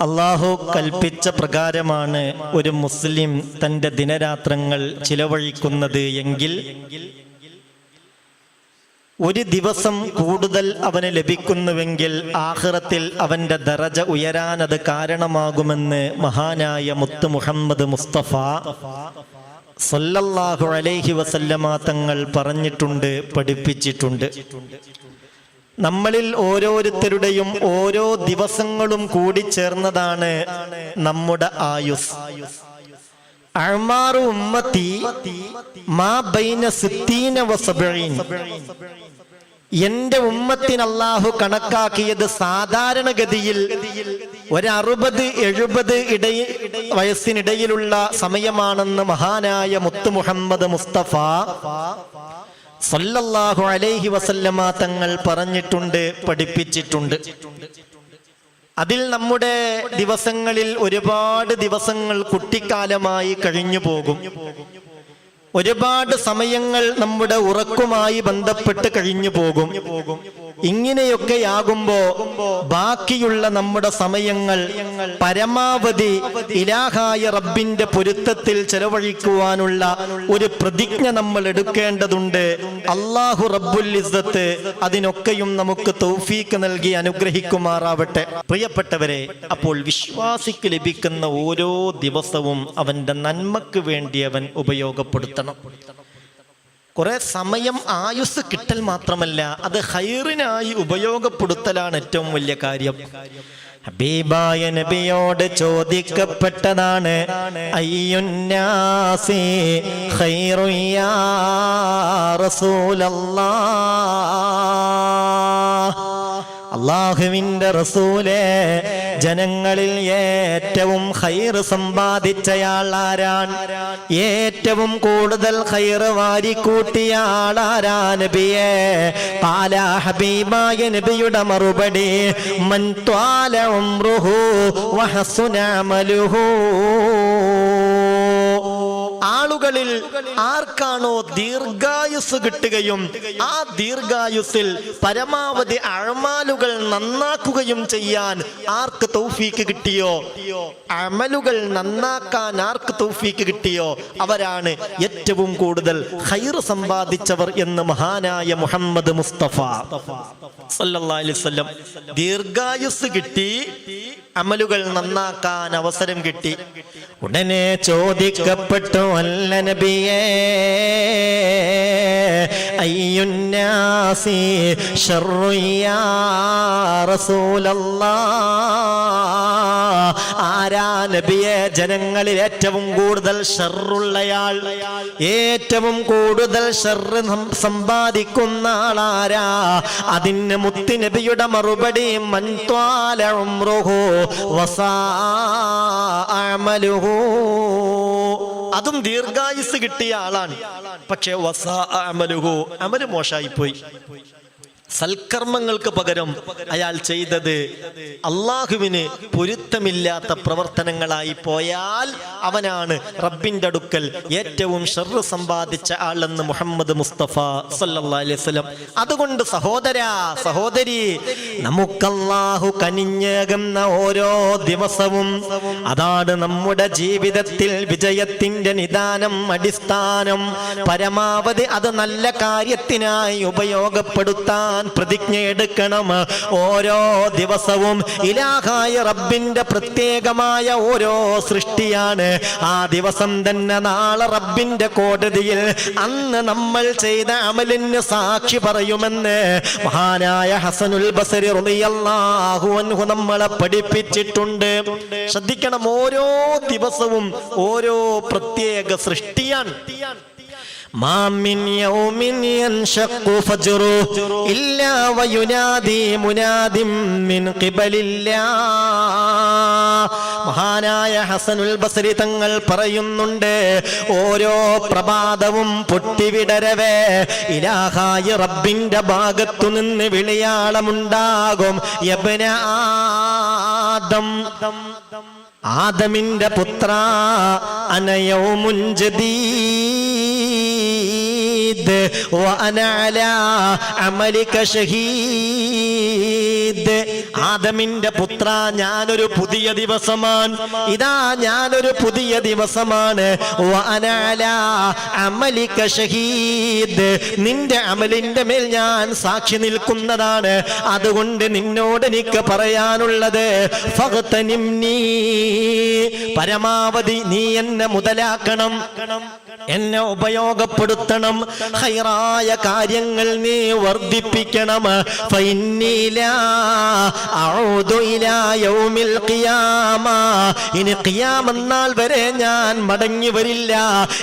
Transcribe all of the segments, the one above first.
അള്ളാഹു കൽപ്പിച്ച പ്രകാരമാണ് ഒരു മുസ്ലിം തന്റെ ദിനരാത്രങ്ങൾ ചിലവഴിക്കുന്നത് എങ്കിൽ ഒരു ദിവസം കൂടുതൽ അവന് ലഭിക്കുന്നുവെങ്കിൽ ആഹ്റത്തിൽ അവന്റെ ദറജ ഉയരാൻ അത് കാരണമാകുമെന്ന് മഹാനായ മുത്ത് മുഹമ്മദ് മുസ്തഫ സല്ലല്ലാഹു അലൈഹി വസല്ലമാ തങ്ങൾ പറഞ്ഞിട്ടുണ്ട് പഠിപ്പിച്ചിട്ടുണ്ട്. നമ്മളിൽ ഓരോരുത്തരുടെയും ഓരോ ദിവസങ്ങളും കൂടി ചേർന്നതാണ് നമ്മുടെ ആയുസ്. ഉമ്മത്തി മാ ബൈന എന്റെ ഉമ്മത്തിന് അള്ളാഹു കണക്കാക്കിയത് സാധാരണഗതിയിൽ ഒരറുപത് എഴുപത് ഇടയിൽ വയസ്സിനിടയിലുള്ള സമയമാണെന്ന് മഹാനായ മുത്തു മുഹമ്മദ് മുസ്തഫ സല്ലല്ലാഹു അലൈഹി വസല്ലമ തങ്ങൾ പറഞ്ഞിട്ടുണ്ട് പഠിപ്പിച്ചിട്ടുണ്ട്. അതിൽ നമ്മുടെ ദിവസങ്ങളിൽ ഒരുപാട് ദിവസങ്ങൾ കുട്ടിക്കാലമായി കഴിഞ്ഞു പോകും. ഒരുപാട് സമയങ്ങൾ നമ്മുടെ ഉറക്കുമായി ബന്ധപ്പെട്ട് കഴിഞ്ഞു പോകും. ഇങ്ങനെയൊക്കെയാകുമ്പോ ബാക്കിയുള്ള നമ്മുടെ സമയങ്ങൾ പരമാവധി ഇലാഹായ റബ്ബിന്റെ പൊരുത്തത്തിൽ ചെലവഴിക്കുവാനുള്ള ഒരു പ്രതിജ്ഞ നമ്മൾ എടുക്കേണ്ടതുണ്ട്. അള്ളാഹു റബ്ബുൽ ഇസ്സത്ത് അതിനൊക്കെയും നമുക്ക് തൗഫീക്ക് നൽകി അനുഗ്രഹിക്കുമാറാവട്ടെ. പ്രിയപ്പെട്ടവരെ അപ്പോൾ വിശ്വാസിക്ക് ലഭിക്കുന്ന ഓരോ ദിവസവും അവന്റെ നന്മക്ക് വേണ്ടി അവൻ ഉപയോഗപ്പെടുത്തണം. കുറെ സമയം ആയുസ് കിട്ടൽ മാത്രമല്ല അത് ഹൈറിനായി ഉപയോഗപ്പെടുത്തലാണ് ഏറ്റവും വലിയ കാര്യം. ഹബീബായ നബിയോട് ചോദിക്കപ്പെട്ടതാണ് അയ്യുന്നാസി റസൂലല്ലാ? അള്ളാഹുവിന്റെ റസൂലെ ജനങ്ങളിൽ ഏറ്റവും ഹൈർ സമ്പാദിച്ചയാൾ ആരാൻ? ഏറ്റവും കൂടുതൽ ഹൈർ വാരിക്കൂട്ടിയ ആളാരാ നബിയെ? പാലാ ഹബീബായ നബിയുടെ മറുപടി മൻ ത്വാല ഉംറുഹു ആളുകളിൽ ആർക്കാണോ ദീർഘായുസ് കിട്ടുകയും ആ ദീർഘായുസിൽ പരമാവധി അഴമാലുകൾ നന്നാക്കുകയും ചെയ്യാൻ ആർക്ക് തൗഫീക്ക് കിട്ടിയോ? അമലുകൾ നന്നാക്കാൻ ആർക്ക് തൗഫീക്ക് കിട്ടിയോ? അവരാണ് ഏറ്റവും കൂടുതൽ ഹൈർ സമ്പാദിച്ചവർ എന്ന് മഹാനായ മുഹമ്മദ് മുസ്തഫ. വസല്ലം. ദീർഘായുസ് കിട്ടി അമലുകൾ നന്നാക്കാൻ അവസരം കിട്ടി. ഉടനെ ചോദിക്കപ്പെട്ടു അല്ല നബിയേ അയ്യുന്നാസി ശർറു റസൂലല്ലാ. ആരാ നബിയെ ജനങ്ങളിൽ ഏറ്റവും കൂടുതൽ ഷറുള്ളയാൾ ഏറ്റവും കൂടുതൽ ഷെറ് സമ്പാദിക്കുന്ന ആളാരാ? അതിന് മുത്തി നബിയുടെ മറുപടി മൻത്വാല ഉംറുഹു വസാ അതും ദീർഘായുസ് കിട്ടിയ ആളാണ്. പക്ഷെ വസാ അമലുഹു അമൽ മോശായി പോയി സൽക്കർമ്മങ്ങൾക്ക് പകരം അയാൾ ചെയ്തത് അള്ളാഹുവിന് പൊരുത്തമില്ലാത്ത പ്രവർത്തനങ്ങളായി പോയാൽ അവനാണ് റബ്ബിന്റെ അടുക്കൽ ഏറ്റവും ഷെറു സമ്പാദിച്ച ആളെന്ന് മുഹമ്മദ് മുസ്തഫ സല്ലി വസല്ലം. അതുകൊണ്ട് സഹോദര സഹോദരി നമുക്കല്ലാഹു കനിഞ്ഞേകുന്ന ഓരോ ദിവസവും അതാണ് നമ്മുടെ ജീവിതത്തിൽ വിജയത്തിന്റെ നിദാനം അടിസ്ഥാനം. പരമാവധി അത് നല്ല കാര്യത്തിനായി ഉപയോഗപ്പെടുത്താൻ പ്രതിജ്ഞ എടുക്കണം. ഓരോ ദിവസവും ഇലാഹായ റബ്ബിന്റെ പ്രത്യേകമായ ഓരോ സൃഷ്ടിയാണ്. ആ ദിവസം തന്നെ നാളെ റബ്ബിന്റെ കോടതിയിൽ അന്ന് നമ്മൾ ചെയ്ത അമലിന് സാക്ഷി പറയുമെന്ന് മഹാനായ ഹസനുൽ ബസരി അൻഹു നമ്മളെ പഠിപ്പിച്ചിട്ടുണ്ട്. ശ്രദ്ധിക്കണം ഓരോ ദിവസവും ഓരോ പ്രത്യേക സൃഷ്ടിയാണ്. ما من يوم ينشق فجره إلا وينادي مناد من قبل الله മഹാനായ ഹസനുൽ ബസരി തങ്ങൾ പറയുന്നുണ്ട് ഓരോ പ്രഭാതവും പൊട്ടിവിടരവേ ഇലാഹായ റബ്ബിന്റെ ഭാഗത്തു നിന്ന് വിളിയാളമുണ്ടാകും യബ്ന ആദം ആദമിന്റെ പുത്ര അനയോ ജദീദ് ഷഹീദ്. വഅന അലാ അമലിക ഷഹീദ്. ആദമിന്റെ പുത്ര ഞാനൊരു പുതിയ ദിവസമാണ്. ഇതാ ഞാനൊരു പുതിയ ദിവസമാണ്. അമലിക ഷഹീദ്. നിന്റെ അമലിന്റെ മേൽ ഞാൻ സാക്ഷി നിൽക്കുന്നതാണ്. അതുകൊണ്ട് നിന്നോട് എനിക്ക് പറയാനുള്ളത്. പരമാവധി നീ എന്നെ മുതലാക്കണം. എന്നെ ഉപയോഗപ്പെടുത്തണം. ഹൈറായ കാര്യങ്ങൾ നീ വർദ്ധിപ്പിക്കണം. ഇനി വരെ ഞാൻ മടങ്ങി വരില്ല.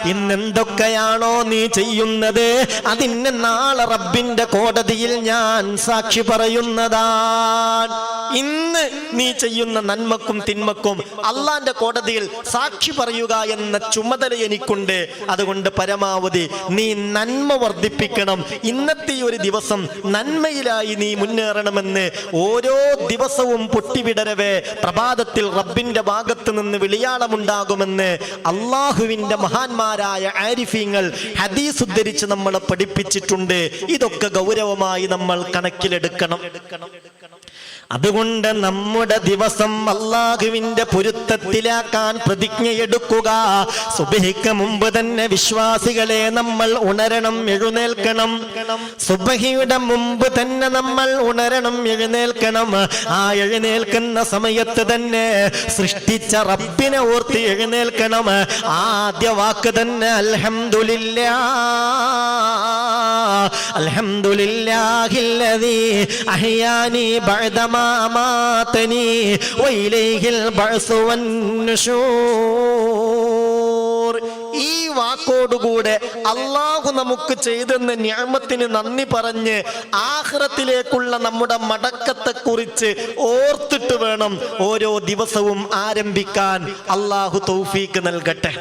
ഇന്നെന്തൊക്കെയാണോ നീ ചെയ്യുന്നത്? അതിന് നാളെ റബ്ബിന്റെ കോടതിയിൽ ഞാൻ സാക്ഷി പറയുന്നതാണ്. ഇന്ന് നീ ചെയ്യുന്ന നന്മക്കും തിന്മക്കും അള്ളാന്റെ കോടതിയിൽ സാക്ഷി പറയുക എന്ന ചുമതല എനിക്കുണ്ട്. അതുകൊണ്ട് പരമാവധി നീ നന്മ വർദ്ധിപ്പിക്കണം. ഇന്നത്തെ ഈ ഒരു ദിവസം നന്മയിലായി നീ മുന്നേറണമെന്ന് ഓരോ ദിവസവും പൊട്ടിവിടരവേ. പ്രഭാതത്തിൽ റബ്ബിന്റെ ഭാഗത്ത് നിന്ന് വിളിയാളമുണ്ടാകുമെന്ന് അള്ളാഹുവിന്റെ മഹാന്മാരായ ആരിഫീങ്ങൾ ഹദീസ് ഉദ്ധരിച്ച് നമ്മളെ പഠിപ്പിച്ചിട്ടുണ്ട്. ഇതൊക്കെ ഗൗരവമായി നമ്മൾ കണക്കിലെടുക്കണം. അതുകൊണ്ട് നമ്മുടെ ദിവസം അള്ളാഹുവിന്റെ പൊരുത്തത്തിലാക്കാൻ പ്രതിജ്ഞയെടുക്കുക. സുബഹിക്ക് മുമ്പ് തന്നെ വിശ്വാസികളെ നമ്മൾ ഉണരണം എഴുന്നേൽക്കണം. സുബഹിയുടെ മുമ്പ് തന്നെ നമ്മൾ ഉണരണം എഴുന്നേൽക്കണം. ആ എഴുന്നേൽക്കുന്ന സമയത്ത് തന്നെ സൃഷ്ടിച്ച റബ്ബിനെ ഓർത്ത് എഴുന്നേൽക്കണം. ആദ്യ വാക്ക് തന്നെ അൽഹംദുലില്ലാ الحمد لله الذي أحياني بعدما أماتني وإليه البعث والنشور ഈ വാക്കോടുകൂടെ അള്ളാഹു നമുക്ക് ചെയ്തെന്ന ഞാമത്തിന് നന്ദി പറഞ്ഞ് ആഹ്റത്തിലേക്കുള്ള നമ്മുടെ മടക്കത്തെ കുറിച്ച് ഓർത്തിട്ട് വേണം ഓരോ ദിവസവും ആരംഭിക്കാൻ അള്ളാഹു തൗഫീക്ക് നൽകട്ടെ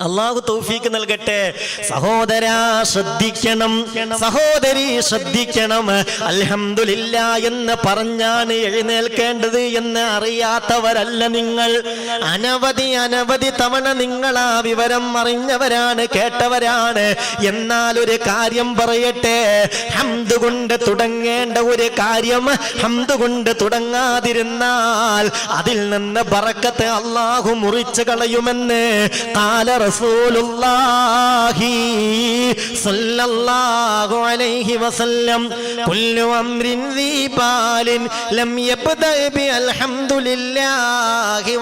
അള്ളാഹു തൗഫീക്ക് നൽകട്ടെ. സഹോദര ശ്രദ്ധിക്കണം. സഹോദരി ശ്രദ്ധിക്കണം. അലഹമില്ല എന്ന് പറഞ്ഞാണ് എഴുന്നേൽക്കേണ്ടത് എന്ന് അറിയാത്തവരല്ല നിങ്ങൾ. അനവധി അനവധി തവണ നിങ്ങൾ ആ വിവരം അറിഞ്ഞവരാണ് കേട്ടവരാണ്. എന്നാൽ ഒരു കാര്യം പറയട്ടെ. ഹംദ് കൊണ്ട് തുടങ്ങേണ്ട ഒരു കാര്യം ഹംദ് കൊണ്ട് തുടങ്ങാതിരുന്നാൽ അതിൽ നിന്ന് പറക്കത്തെ അള്ളാഹു മുറിച്ചു കളയുമെന്ന്. കാല സല്ലല്ലാഹു അലൈഹി വസല്ലം. കുല്ലു അംരിൻ ലം യബ്ദഅ ബി അൽഹംദുലില്ലാഹി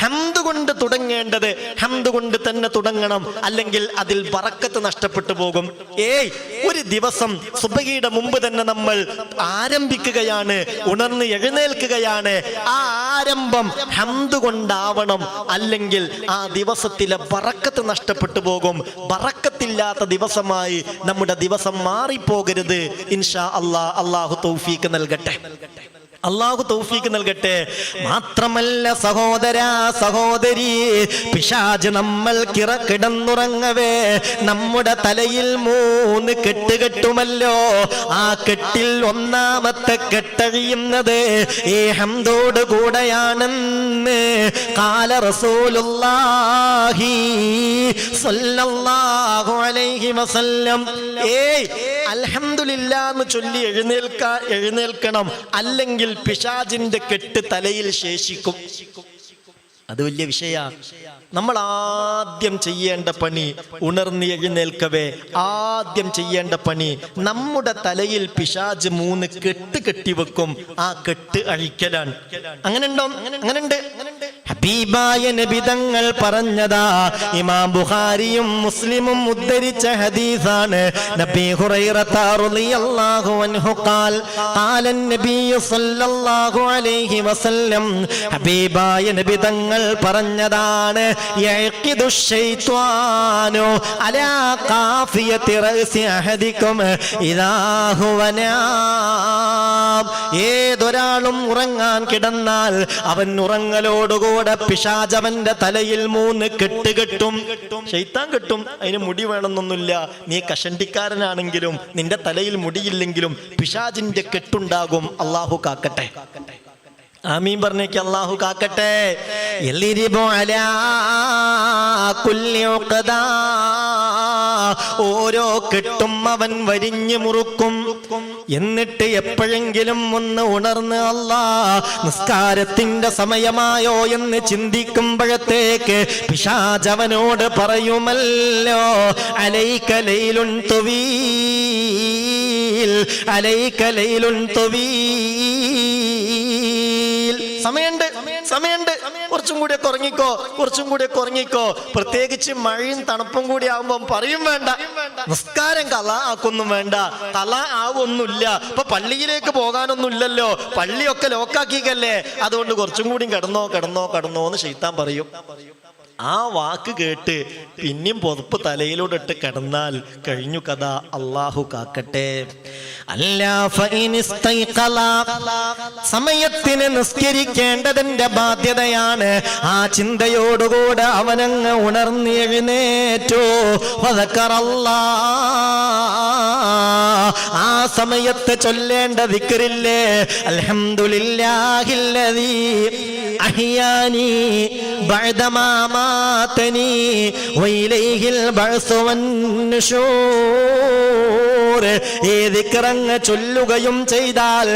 ഖതൽ കൊണ്ട് തുടങ്ങേണ്ടത് ഹംദ് കൊണ്ട് തന്നെ തുടങ്ങണം. അല്ലെങ്കിൽ അതിൽ ബറക്കത്ത് നഷ്ടപ്പെട്ടു പോകും. ഏയ് ഒരു ദിവസം സുബഹിയുടെ മുമ്പ് തന്നെ നമ്മൾ ആരംഭിക്കുകയാണ് ഉണർന്ന് എഴുന്നേൽക്കുകയാണ്. ആ ആരംഭം ഹംദ് കൊണ്ടാവണം. അല്ലെങ്കിൽ ആ ദിവസത്തിലെ ബറക്കത്ത് നഷ്ടപ്പെട്ടു പോകും. ബറക്കത്തില്ലാത്ത ദിവസമായി നമ്മുടെ ദിവസം മാറിപ്പോകരുത്. ഇൻഷാ അള്ളാഹ് അള്ളാഹു തൗഫീക്ക് നൽകട്ടെ. അള്ളാഹു തൗഫീക്ക് നൽകട്ടെ. മാത്രമല്ല സഹോദര സഹോദരി പിശാജ് നമ്മൾ കിറ കിടന്നുറങ്ങവേ നമ്മുടെ തലയിൽ മൂന്ന് കെട്ട് കെട്ടുമല്ലോ ആ കെട്ടിൽ ഒന്നാമത്തെ കെട്ടഴിയുന്നത് ഈ ഹംദോട് കൂടെയാണെന്ന് കാല റസൂലുള്ളാഹി സ്വല്ലല്ലാഹു അലൈഹി വസല്ലം. ഏയ് അൽഹംദുലില്ലാ എന്ന് ചൊല്ലി എഴുന്നേൽക്കാ എഴുന്നേൽക്കണം. അല്ലെങ്കിൽ പിശാജിന്റെ കെട്ട് തലയിൽ ശേഷിക്കും. അത് വലിയ വിഷയ. നമ്മൾ ആദ്യം ചെയ്യേണ്ട പണി ഉണർന്ന് എഴുന്നേൽക്കവേ. ആദ്യം ചെയ്യേണ്ട പണി നമ്മുടെ തലയിൽ പിശാജ് മൂന്ന് കെട്ട് കെട്ടിവെക്കും. ആ കെട്ട് അഴിക്കലാണ്. അങ്ങനെ ഉണ്ടോ അങ്ങനെ ഹബീബായ നബിതങ്ങൾ പറഞ്ഞതാ. ഇമാം ബുഖാരിയും മുസ്ലിമും ഉദ്ധരിച്ച ഹദീസാണ്. നബി ഹുറൈറത റളിയല്ലാഹു അൻഹു ഖാൽ ഖാല നബി സല്ലല്ലാഹു അലൈഹി വസല്ലം ഹബീബായ നബിതങ്ങൾ പറഞ്ഞതാണ് യഖിദു ശൈത്വാനു അലാ ഖാഫിയതി റഅസി അഹദികും ഇദാ ഹുവ നാം ഏതൊരാളും ഉറങ്ങാൻ കിടന്നാൽ അവൻ ഉറങ്ങലോടുകൂടെ പിശാചവന്റെ തലയിൽ മൂന്ന് കെട്ട് കെട്ടും. ഷെയ്ത്താൻ കെട്ടും. അതിന് മുടി വേണമെന്നൊന്നുമില്ല. നീ കഷണ്ടിക്കാരനാണെങ്കിലും നിന്റെ തലയിൽ മുടിയില്ലെങ്കിലും പിശാചിന്റെ കെട്ടുണ്ടാകും. അള്ളാഹു കാക്കട്ടെ. ആമീൻ പറഞ്ഞേക്ക് അള്ളാഹു കാക്കട്ടെ. എല്ലിരിബു അലാ കുല്യോക്കതാ ഓരോ കെട്ടും അവൻ വരിഞ്ഞു മുറുക്കും. എന്നിട്ട് എപ്പോഴെങ്കിലും ഒന്ന് ഉണർന്ന് അല്ലാ നിസ്കാരത്തിന്റെ സമയമായോ? എന്ന് ചിന്തിക്കുമ്പോഴത്തേക്ക് പിശാചവനോട് പറയുമല്ലോ അലൈക്കലയിലുൺ തൊവീൽ അലൈക്കലയിലുൺ തുവീൽ. സമയമുണ്ട് സമയമുണ്ട്. കുറച്ചും കൂടി കുറങ്ങിക്കോ കുറച്ചും കൂടി കുറങ്ങിക്കോ പ്രത്യേകിച്ച് മഴയും തണുപ്പും കൂടി ആകുമ്പോൾ പറയും വേണ്ട. നിസ്കാരം കല ആക്കൊന്നും വേണ്ട. കല ആവൊന്നുമില്ല. ഇപ്പൊ പള്ളിയിലേക്ക് പോകാനൊന്നും ഇല്ലല്ലോ. പള്ളിയൊക്കെ ലോക്കാക്കിക്കല്ലേ അതുകൊണ്ട് കുറച്ചും കൂടി കിടന്നോ കിടന്നോ കിടന്നോ എന്ന് പറയും. ആ വാക്ക് കേട്ട് പിന്നെയും പൊതുപ്പ് തലയിലൂടെ ഇട്ട് കിടന്നാൽ കഴിഞ്ഞു കഥ അള്ളാഹു കാക്കട്ടെ അല്ല. സമയത്തിന് നിസ്കരിക്കേണ്ടതിന്റെ ബാധ്യതയാണ് ആ ചിന്തയോടുകൂടെ അവനങ്ങ് ഉണർന്ന് അതൊക്കെ വദക്കറല്ലാ. ആ സമയത്ത് ചൊല്ലേണ്ട ദിക്റില്ലേ? അൽഹംദുലില്ലാഹില്ലദീ അഹിയാനി ബഅദമാ മാതനി വഇലൈഹിൽ ബഅസ് ദിക്റങ്ങ് ചൊല്ലുകയും ചെയ്താൽ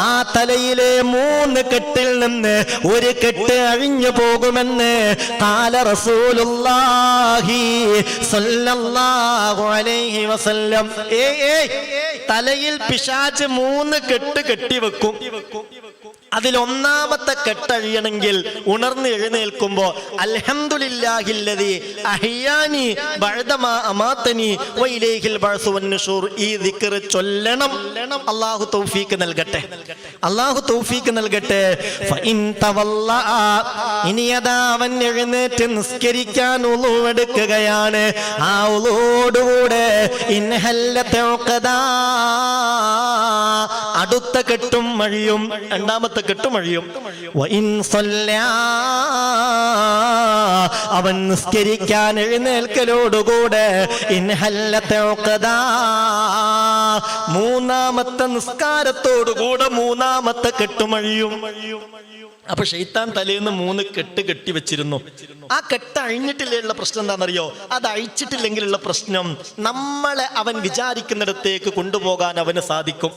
ആ തലയിലെ മൂന്ന് കെട്ടിൽ നിന്ന് ഒരു കെട്ട് അഴിഞ്ഞു പോകുമെന്ന് കാല സ്വല്ലല്ലാഹു അലൈഹി വസല്ലം. ഏയ് തലയിൽ പിശാച്ച് മൂന്ന് കെട്ട് കെട്ടിവെക്കും അതിൽ ഒന്നാമത്തെ കെട്ടഴിയണമെങ്കിൽ ഉണർന്ന് എഴുന്നേൽക്കുമ്പോ വന്നുശൂർ ഈ ചൊല്ലണം. നൽകട്ടെ. നൽകട്ടെ. എഴുന്നേറ്റ് നിസ്കരിക്കാൻ ഉളുവെടുക്കുകയാണ്. ആ ഉഖദാ. അടുത്ത കെട്ടും മഴിയും രണ്ടാമത്തെ കെട്ടും മഴിയും. അവൻ നിസ്കരിക്കാൻ എഴുന്നേൽക്കലോടുകൂടെ. മൂന്നാമത്തെ നിസ്കാരത്തോടുകൂടെ മൂന്നാമത്തെ കെട്ടുമഴിയും അപ്പൊ ഷെയ്ത്താൻ തലേന്ന് മൂന്ന് കെട്ട് കെട്ടി വെച്ചിരുന്നു. ആ കെട്ട് അഴിഞ്ഞിട്ടില്ലുള്ള പ്രശ്നം എന്താണെന്നറിയോ? അത് അഴിച്ചിട്ടില്ലെങ്കിലുള്ള പ്രശ്നം നമ്മളെ അവൻ വിചാരിക്കുന്നിടത്തേക്ക് കൊണ്ടുപോകാൻ അവന് സാധിക്കും.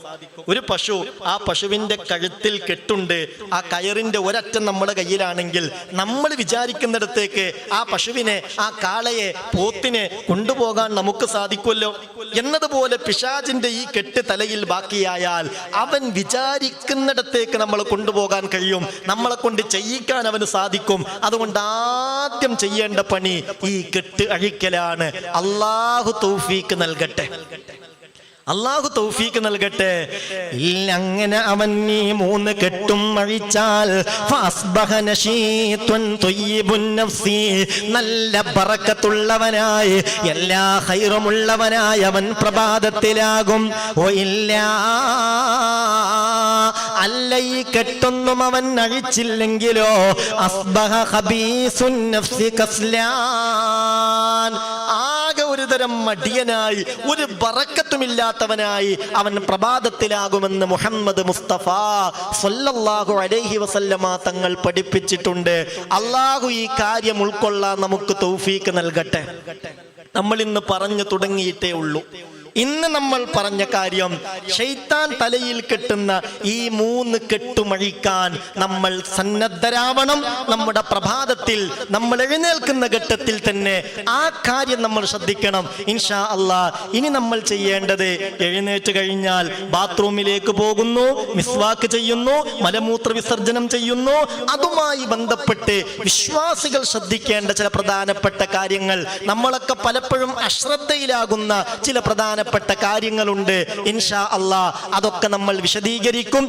ഒരു പശു ആ പശുവിന്റെ കഴുത്തിൽ കെട്ടുണ്ട് ആ കയറിന്റെ ഒരറ്റം നമ്മുടെ കയ്യിലാണെങ്കിൽ നമ്മൾ വിചാരിക്കുന്നിടത്തേക്ക് ആ പശുവിനെ ആ കാളയെ പോത്തിനെ കൊണ്ടുപോകാൻ നമുക്ക് സാധിക്കുമല്ലോ. എന്നതുപോലെ പിശാജിന്റെ ഈ കെട്ട് തലയിൽ ബാക്കിയായാൽ അവൻ വിചാരിക്കുന്നിടത്തേക്ക് നമ്മൾ കൊണ്ടുപോകാൻ കഴിയും. നമ്മളെ കൊണ്ട് ചെയ്യിക്കാൻ അവന് സാധിക്കും. അതുകൊണ്ട് ആദ്യം ചെയ്യേണ്ട പണി ഈ കെട്ട് അഴിക്കലാണ്. അള്ളാഹു തൗഫീക്ക് നൽകട്ടെ. അള്ളാഹു തൗഫീക്ക് നൽകട്ടെ. ഇല്ല അങ്ങനെ അവൻ ഈ മൂന്ന് കെട്ടും അഴിച്ചാൽ. നല്ല പറക്കത്തുള്ളവനായി എല്ലാ ഹൈറുമുള്ളവനായി അവൻ പ്രഭാതത്തിലാകും. ഓ ഇല്ല അല്ല ഈ കെട്ടൊന്നും അവൻ അഴിച്ചില്ലെങ്കിലോ? അസ്ബഹ ആകെ ഒരു തരം മടിയനായി ഒരു ബറക്കത്തുമില്ലാത്തവനായി അവൻ പ്രഭാതത്തിലാകുമെന്ന് മുഹമ്മദ് മുസ്തഫ സൊല്ലാഹു അലൈഹി വസല്ലമ തങ്ങൾ പഠിപ്പിച്ചിട്ടുണ്ട്. അള്ളാഹു ഈ കാര്യം ഉൾക്കൊള്ളാൻ നമുക്ക് തൗഫീക്ക് നൽകട്ടെ. നമ്മൾ ഇന്ന് പറഞ്ഞു തുടങ്ങിയിട്ടേ ഉള്ളൂ. ഇന്ന് നമ്മൾ പറഞ്ഞ കാര്യം ഷെയ്ത്താൻ തലയിൽ കെട്ടുന്ന ഈ മൂന്ന് കെട്ടുമഴിക്കാൻ നമ്മൾ സന്നദ്ധരാവണം. നമ്മുടെ പ്രഭാതത്തിൽ നമ്മൾ എഴുന്നേൽക്കുന്ന ഘട്ടത്തിൽ തന്നെ ആ കാര്യം നമ്മൾ ശ്രദ്ധിക്കണം. ഇൻഷാ അള്ളാ ഇനി നമ്മൾ ചെയ്യേണ്ടത് എഴുന്നേറ്റ് കഴിഞ്ഞാൽ ബാത്റൂമിലേക്ക് പോകുന്നു മിസ്വാക്ക് ചെയ്യുന്നു മലമൂത്ര വിസർജനം ചെയ്യുന്നു. അതുമായി ബന്ധപ്പെട്ട് വിശ്വാസികൾ ശ്രദ്ധിക്കേണ്ട ചില പ്രധാനപ്പെട്ട കാര്യങ്ങൾ. നമ്മളൊക്കെ പലപ്പോഴും അശ്രദ്ധയിലാകുന്ന ചില പ്രധാനപ്പെട്ട കാര്യങ്ങളുണ്ട്. ഇൻഷാ അള്ളാ അതൊക്കെ നമ്മൾ വിശദീകരിക്കും.